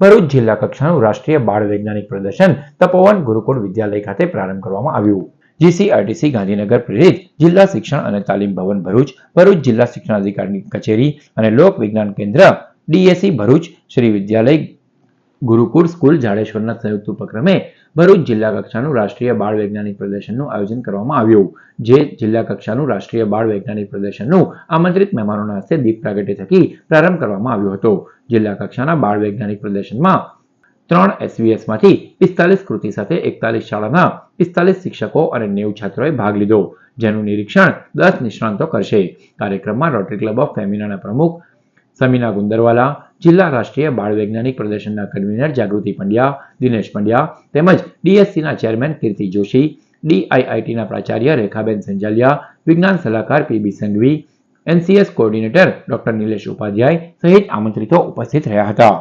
ભરૂચ જિલ્લા કક્ષાનું રાષ્ટ્રીય બાળ વૈજ્ઞાનિક પ્રદર્શન તપોવન ગુરુકુળ વિદ્યાલય ખાતે પ્રારંભ કરવામાં આવ્યું. જીસીઆરટીસી ગાંધીનગર પ્રેરિત જિલ્લા શિક્ષણ અને તાલીમ ભવન ભરૂચ ભરૂચ જિલ્લા શિક્ષણાધિકારીની કચેરી અને લોક વિજ્ઞાન કેન્દ્ર ડીએસી ભરૂચ શ્રી વિદ્યાલય ગુરુકુળ સ્કૂલ જાડેશ્વરના સંયુક્ત ઉપક્રમે ભરૂચ જિલ્લા કક્ષાનું રાષ્ટ્રીય બાળ વૈજ્ઞાનિક પ્રદર્શનનું આયોજન કરવામાં આવ્યું. જે જિલ્લા કક્ષાનું રાષ્ટ્રીય બાળ વૈજ્ઞાનિક પ્રદર્શનનું આમંત્રિત મહેમાનોના હસ્તે દીપ પ્રાગટ્ય થકી પ્રારંભ કરવામાં આવ્યો હતો. જિલ્લા કક્ષાના બાળ વૈજ્ઞાનિક પ્રદર્શનમાં ત્રણ એસવીએસમાંથી પિસ્તાલીસ કૃતિ સાથે એકતાલીસ શાળાના પિસ્તાલીસ શિક્ષકો અને નેવું છાત્રોએ ભાગ લીધો. જેનું નિરીક્ષણ દસ નિષ્ણાંતો કરશે. કાર્યક્રમમાં રોટરી ક્લબ ઓફ ફેમિનાના પ્રમુખ સમીના ગુંદરવાલા, જિલ્લા રાષ્ટ્રીય બાળ વૈજ્ઞાનિક પ્રદર્શનના કન્વીનર જાગૃતિ પંડ્યા, દિનેશ પંડ્યા, તેમજ ડીએસસીના ચેરમેન કીર્તિ જોશી, ડીઆઈઆઈટીના પ્રાચાર્ય રેખાબેન સંજાલિયા, વિજ્ઞાન સલાહકાર PB Sanghvi, NCS coordinator doctor Nilesh Upadhyay સહિત આમંત્રિતો ઉપસ્થિત રહ્યા હતા.